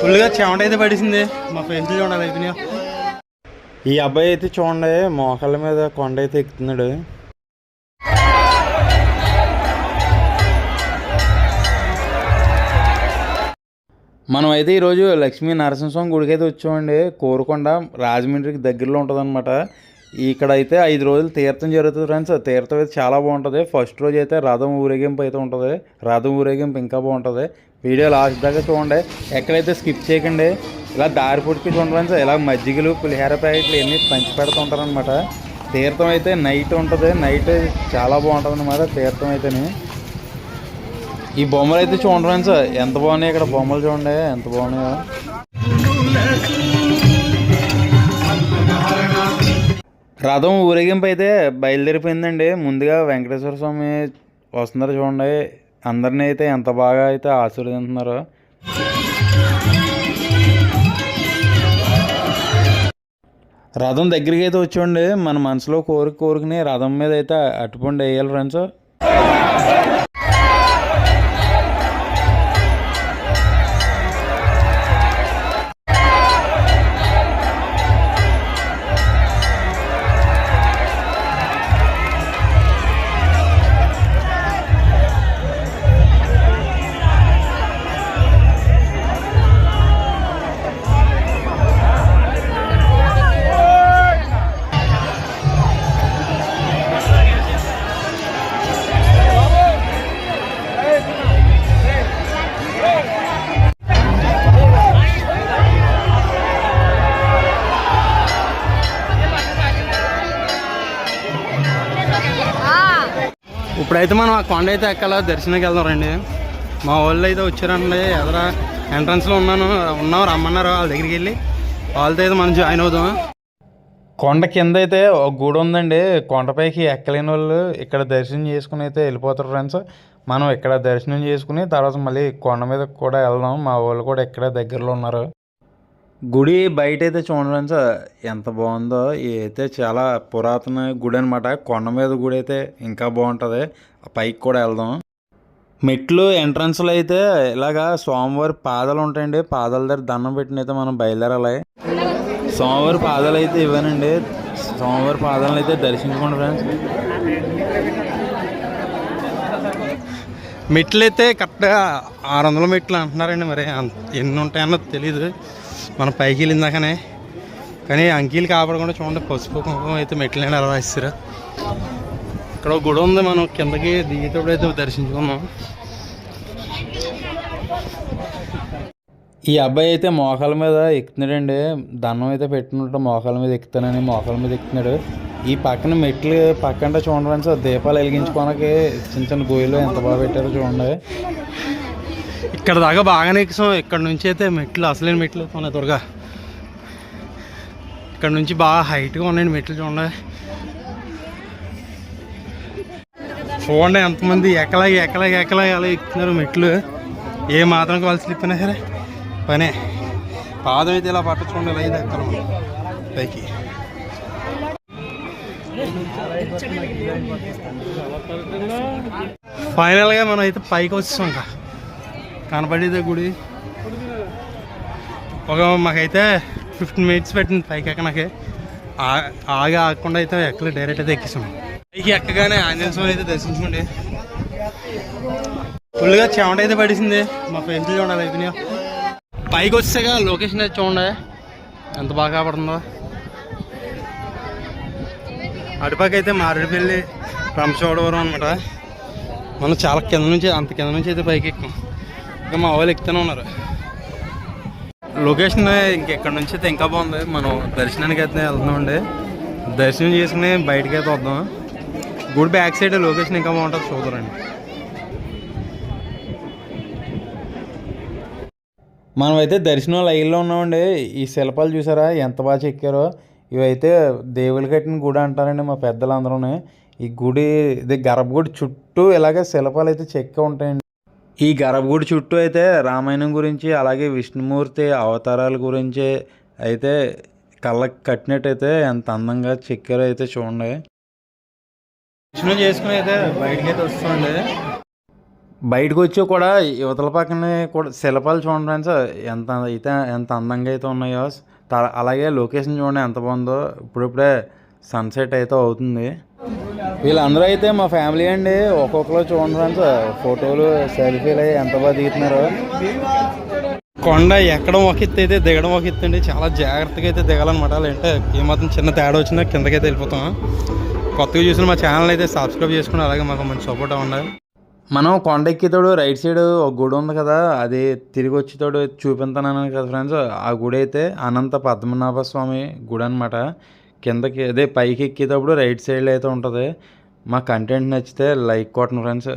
ఫుల్గా చెమట అయితే పడిసింది. మా ఫ్రెండ్స్ చూడాలి అయిపోయినాయి. ఈ అబ్బాయి అయితే చూడండి మోకాళ్ళ మీద కొండ అయితే ఎక్కుతున్నాడు. మనం అయితే ఈరోజు లక్ష్మీ నరసింహస్వామి గుడికి అయితే వచ్చామండి. కోరుకొండ రాజమండ్రికి దగ్గరలో ఉంటుంది అనమాట ఇక్కడ అయితే ఐదు రోజులు తీర్థం జరుగుతుంది ఫ్రెండ్స్. తీర్థం అయితే చాలా బాగుంటుంది. ఫస్ట్ రోజు అయితే రథం ఊరేగింపు అయితే ఉంటుంది. రథం ఊరేగింపు ఇంకా బాగుంటుంది. వీడియో లాస్ట్ దాకా చూడండి. ఎక్కడైతే స్కిప్ చేయకండి ఇలా దారి పొడికి చూడండి ఇలా మజ్జిగలు పులిహోర ప్యాకెట్లు ఇవన్నీ పంచి పెడుతుంటారనమాట తీర్థం అయితే నైట్ ఉంటుంది. నైట్ చాలా బాగుంటుంది అనమాట తీర్థం అయితేనే. ఈ బొమ్మలు అయితే చూడండి సార్ ఎంత బాగున్నాయి ఇక్కడ బొమ్మలు చూడండి. ఎంత బాగున్నాయో. రథం ఊరేగింపు అయితే బయలుదేరిపోయిందండి. ముందుగా వెంకటేశ్వర స్వామి వస్తున్నారు చూడండి. అందరినీ అయితే ఎంత బాగా అయితే ఆశీర్వదిస్తున్నారు రథం దగ్గరికి అయితే వచ్చండి మన మనసులో కోరిక కోరికని రథం మీద అయితే అట్టుపండి వేయాలి ఫ్రెండ్స్ ఇప్పుడైతే మనం ఆ కొండ అయితే ఎక్కాల? దర్శనానికి వెళ్దాం రండి. మా వాళ్ళు అయితే వచ్చారండి. ఎదరా? ఎంట్రన్స్లో ఉన్నాను. ఉన్నాం రమ్మన్నారు. వాళ్ళ దగ్గరికి వెళ్ళి. వాళ్ళతో అయితే మనం జాయిన్ అవుదాం. కొండ కింద అయితే ఒక గుడి ఉందండి. కొండపైకి ఎక్కలేని వాళ్ళు ఇక్కడ దర్శనం చేసుకుని అయితే వెళ్ళిపోతారు ఫ్రెండ్స్. మనం ఇక్కడ దర్శనం చేసుకుని తర్వాత మళ్ళీ కొండ మీద కూడా వెళ్దాం. మా వాళ్ళు కూడా ఇక్కడ దగ్గరలో ఉన్నారు. గుడి బయట అయితే చూడండి ఎంత బాగుందో. ఇది అయితే చాలా పురాతన గుడి అనమాట కొండ మీద గుడి అయితే ఇంకా బాగుంటుంది. పైకి కూడా వెళ్దాం. మెట్లు ఎంట్రన్స్లో అయితే ఇలాగా స్వామివారి పాదాలు ఉంటాయండి. పాదాల దగ్గర దండం పెట్టిన అయితే మనం బయలుదేరాలి. స్వామివారి పాదాలు అయితే ఇవ్వనండి. స్వామివారి పాదాలను అయితే దర్శించుకోండి ఫ్రెండ్స్. మెట్లు అయితే కరెక్ట్గా ఆరు వందల మెట్లు అంటున్నారండి మరి. అంత- ఎన్ని ఉంటాయన్నది తెలీదు. మనం పైకి వెళ్ళిందాకనే కానీ అంకీలు కాపాడకుండా చూడండి పసుపు కుంకుమ అయితే మెట్లు ఎలా ఇస్తారు ఇక్కడ ఒక గుడి ఉంది మనం కిందకి దిగేటప్పుడు అయితే దర్శించుకున్నాం ఈ అబ్బాయి అయితే మోకాల మీద ఎక్కుతున్నాడండి. దండం అయితే పెట్టినట్టు మోకాల మీద ఎక్కుతానని మోకాల మీద ఎక్కుతున్నాడు. ఈ పక్కన మెట్లు పక్కన చూడండి సార్ దీపాలు వెలిగించుకోవడానికి చిన్న చిన్న గోయిలు ఎంత బాగా పెట్టారో చూడండి. ఇక్కడ దాకా బాగానే ఎక్కాం ఇక్కడ నుంచి అయితే మెట్లు అసలేని మెట్లు ఉన్నాయి త్వరగా ఇక్కడ నుంచి బాగా హైట్గా ఉన్నాయండి మెట్లు చూడండి. చూడండి ఎంతమంది ఎక్కలాగి ఎక్కలాగి ఎక్కలాగి అలా ఎక్కుతున్నారు మెట్లు. ఏ మాత్రం కావాలి స్లిప్ అయినా సరే. పనే. పాదం అయితే ఇలా పట్ట చూడండి ఇలా ఇది ఎక్కడ. పైకి. ఫైనల్గా మనం అయితే పైకి వచ్చేసాం ఇంకా. కనపడేదే గుడి. ఒక మాకైతే ఫిఫ్టీన్ మినిట్స్ పెట్టింది పైకి ఎక్కనకి ఆగి ఆగకుండా అయితే ఎక్కలే డైరెక్ట్ అయితే ఎక్కేసాం. పైకి ఎక్కగానే ఆంజనేయ స్వామి అయితే దర్శించుకోండి. ఫుల్గా చెమట అయితే పడిసింది. మా ఫ్రెండ్స్ చూడాలి అయిపోయినాయి పైకి వచ్చాక లొకేషన్ అయితే చూడండి. ఎంత బాగా పడుతుందో అటుపక్క అయితే మారేడుపల్లి రంపచోడవరం అనమాట మనం చాలా కింద నుంచి అంత కింద నుంచి అయితే పైకి ఎక్కాం. ఇంకా మా వాళ్ళు ఎక్కుతూనే ఉన్నారు. లొకేషన్ ఇంకెక్కడి నుంచి అయితే ఇంకా బాగుంది. మనం దర్శనానికి అయితే వెళ్తున్నామండి దర్శనం చేసుకుని బయటకి అయితే వద్దాం. గుడి బ్యాక్ సైడ్ లొకేషన్ ఇంకా బాగుంటుంది చూద్దరండి మనమైతే దర్శనం లైన్లో ఉన్నామండి. ఈ శిల్పాలు చూసారా? ఎంత బాగా చెక్కారో. ఇవైతే దేవుళ్ళు కట్టిన గుడి అంటారండి మా పెద్దలందరూ ఈ గుడి ఇది గర్భగుడి చుట్టూ ఇలాగే శిల్పాలు అయితే చెక్క ఉంటాయండి. ఈ గర్భగుడి చుట్టూ అయితే రామాయణం గురించి అలాగే విష్ణుమూర్తి అవతారాల గురించి అయితే కళ్ళకి కట్టినట్టయితే ఎంత అందంగా చెక్కారో అయితే చూడండి. దర్శనం చేసుకుని అయితే బయటకి అయితే వస్తుండే బయటకు వచ్చి కూడా యువతల పక్కనే కూడా శిల్పాలు చూడండి ఫ్రెండ్స్ ఎంత అయితే ఎంత అందంగా అయితే ఉన్నాయో. అలాగే లొకేషన్ చూడండి ఎంత బాగుందో. ఇప్పుడిప్పుడే సన్సెట్ అయితే అవుతుంది. వీళ్ళందరూ అయితే మా ఫ్యామిలీ అండి. ఒక్కొక్కరు చూడండి ఫ్రెండ్స్ ఫోటోలు సెల్ఫీలు అవి ఎంత బాగా దిగుతున్నారు. కొండ ఎక్కడం ఒక ఎత్తు అయితే దిగడం ఒక ఎత్తు అండి. చాలా జాగ్రత్తగా అయితే దిగాలన్నమాట. అంటే ఏమాత్రం చిన్న తేడా వచ్చినా కిందకైతే వెళ్ళిపోతాం. కొత్తగా చూసిన మా ఛానల్ అయితే సబ్స్క్రైబ్ చేసుకుని అలాగే మాకు మంచి సపోర్ట్ ఉండాలి. మనం కొండ ఎక్కితోడు రైట్ సైడ్ ఒక గుడి ఉంది కదా అది తిరిగి వచ్చేతోడు చూపించాను కదా ఫ్రెండ్స్. ఆ గుడి అయితే అనంత పద్మనాభ స్వామి గుడి అనమాట కిందకి అదే పైకి ఎక్కేటప్పుడు రైట్ సైడ్లో అయితే ఉంటుంది. మా కంటెంట్ నచ్చితే లైక్ కొట్టండి ఫ్రెండ్స్